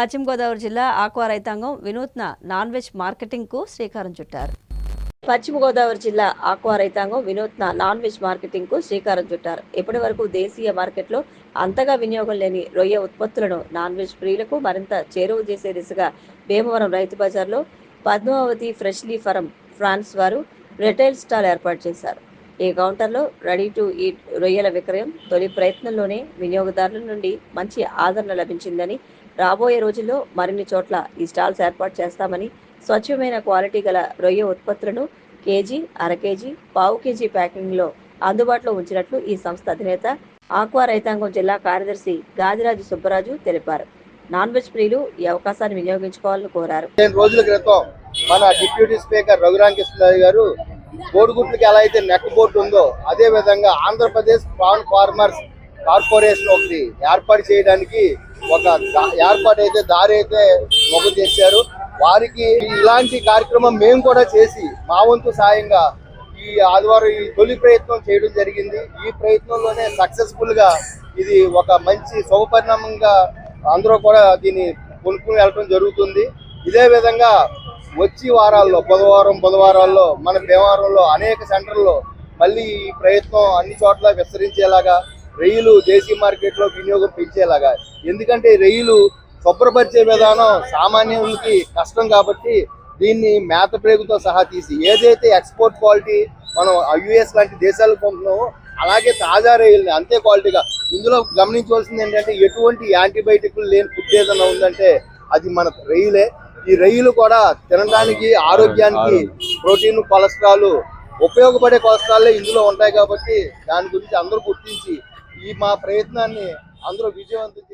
పశ్చిమ గోదావరి జిల్లా ఆక్వా రైతాంగం వినూత్న నాన్ వెజ్ మార్కెటింగ్కు శ్రీకారం చుట్టారు. పశ్చిమ గోదావరి జిల్లా ఆక్వా రైతాంగం వినూత్న నాన్ వెజ్ మార్కెటింగ్కు శ్రీకారం చుట్టారు. ఇప్పటి వరకు దేశీయ మార్కెట్లో అంతగా వినియోగం లేని రొయ్య ఉత్పత్తులను నాన్ వెజ్ ప్రియులకు మరింత చేరువ చేసే దిశగా భీమవరం రైతు బజార్లో పద్మావతి ఫ్రెష్లీ ఫరం ఫ్రాన్స్ వారు రిటైల్ స్టాల్ ఏర్పాటు చేశారు. ఈ కౌంటర్లో రెడీ టు ఈట్ రొయ్యల విక్రయం. తొలి ప్రయత్నంలోనే వినియోగదారుల నుండి మంచి ఆదరణ లభించిందని రాబోయే రోజుల్లో మరిన్ని చోట్ల ఈ స్టాల్స్ ఏర్పాటు చేస్తామని స్వచ్ఛమైన క్వాలిటీ గల రొయ్య ఉత్పత్తులను కేజీ అర కేజీ పావు కేజీ ప్యాకింగ్లో అందుబాటులో ఉంచినట్లు ఈ సంస్థ అధినేత ఆక్వా రైతాంగం జిల్లా కార్యదర్శి గాదిరాజు సుబ్బరాజు తెలిపారు. నాన్ వెజ్ ప్రియులు ఈ అవకాశాన్ని వినియోగించుకోవాలని కోరారు. రోజుల క్రితం మన డిప్యూటీ స్పీకర్ రఘురామకృష్ణరాజు గారు కోడిగుడ్లకి ఎలా అయితే నెక్ బోర్డు ఉందో అదే విధంగా ఆంధ్రప్రదేశ్ ప్రాన్ ఫార్మర్స్ కార్పొరేషన్ ఒకటి ఏర్పాటు చేయడానికి ఒక ఏర్పాటు అయితే దారి అయితే మొగ్గు చేశారు వారికి ఇలాంటి కార్యక్రమం మేము కూడా చేసి మా వంతు సాయంగా ఈ ఆదివారం ఈ తొలి ప్రయత్నం చేయడం జరిగింది. ఈ ప్రయత్నంలోనే సక్సెస్ఫుల్గా ఇది ఒక మంచి శుభపరిణామంగా అందరూ కూడా దీన్ని కొనుక్కుని వెళ్ళడం జరుగుతుంది. ఇదే విధంగా వచ్చి వారాల్లో బుధవారం బుధవారాల్లో మన భీమవరంలో అనేక సెంటర్లో మళ్ళీ ఈ ప్రయత్నం అన్ని చోట్ల విస్తరించేలాగా రెయ్యిలు దేశీ మార్కెట్లో వినియోగం పెంచేలాగా. ఎందుకంటే ఈ శుభ్రపరిచే విధానం సామాన్యులకి కష్టం కాబట్టి దీన్ని మేత ప్రేగుతో సహా తీసి ఏదైతే ఎక్స్పోర్ట్ క్వాలిటీ మనం యుఎస్ లాంటి దేశాలకు పంపుతున్నామో అలాగే తాజా రైల్ని అంతే క్వాలిటీగా. ఇందులో గమనించవలసింది ఏంటంటే ఎటువంటి యాంటీబయాటిక్లు లేని ఫుడ్ ఏదైనా ఉందంటే అది మన రైలే. ఈ రొయ్యలు కూడా తినడానికి ఆరోగ్యానికి ప్రోటీన్ కొలెస్ట్రాల్ ఉపయోగపడే కొలెస్ట్రాలే ఇందులో ఉంటాయి కాబట్టి దాని గురించి అందరూ గుర్తించి ఈ మా ప్రయత్నాన్ని అందరూ విజయవంతం